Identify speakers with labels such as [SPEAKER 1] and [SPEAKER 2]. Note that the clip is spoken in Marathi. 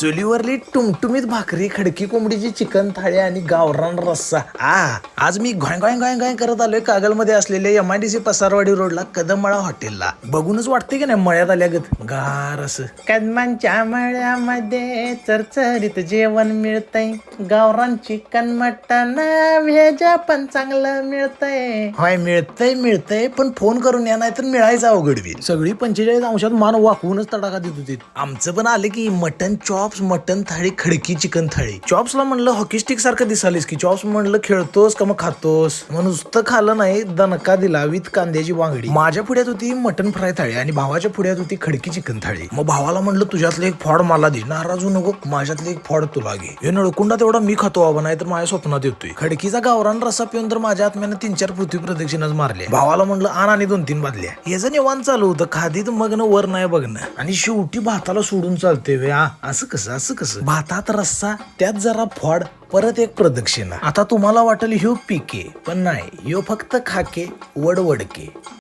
[SPEAKER 1] चुलीवरली टुमटुमीत भाकरी खडकी कोंबडीची चिकन थाळी आणि गावरान रस्सा. आ आज मी घोय घोय घोय घोय करत आलोय कागलमध्ये असलेल्या M I D C Pasarwadi रोडला कदममळा हॉटेलला. बघूनच वाटते की नाही मळ्यात आल्यागत गार असं. कदमांच्या मळ्यामध्ये चरचरीत जेवण मिळतंय. गावरान चिकन मटन व्हेज पण चांगलं मिळतंय. होय मिळतंय मिळतंय पण फोन करून या नाही तर मिळायचं अवघड सगळी पंचेचाळीस अंशात मान वाकवूनच तडाखा देत होते आमचं पण आलं की mutton chops mutton thali Khadki chicken thali. चॉप्सला म्हणलं हॉकी स्टिक सारखं दिसालीस की. चॉप्स म्हणलं खेळतोस का मग खातोस? मग नुसतं खाल्लं नाही दणका दिला विथ कांद्याची वांगडी. माझ्या पुढ्यात होती मटन फ्राय थाळी आणि भावाच्या पुढ्यात होती खडकी चिकन थाळी. मग भावाला म्हणलं तुझ्यातलं एक फॉड मला दे. नाराज नको माझ्यातलं एक फॉड तुला घे. हे नळकुंडा तेवढा मी खातो बाबा नाही तर माझ्या स्वप्नात येतोय. खडकीचा गावरान रसा पिऊन तर माझ्या आत्म्यानं तीन चार पृथ्वी प्रदक्षिणाच मारले भावाला म्हणलं आण आणि दोन तीन बादल्या. याचं निवान चालू होतं. खादीत मग्न वर नाही बघणं. आणि शेवटी भाताला सोडून चालते वे आ, असं कसं असं कसं? भातात रस्सा त्यात जरा फॉड परत एक प्रदक्षिणा. आता तुम्हाला वाटेल ह्यो पिके पण नाही ह्यो फक्त खाके वडवडके.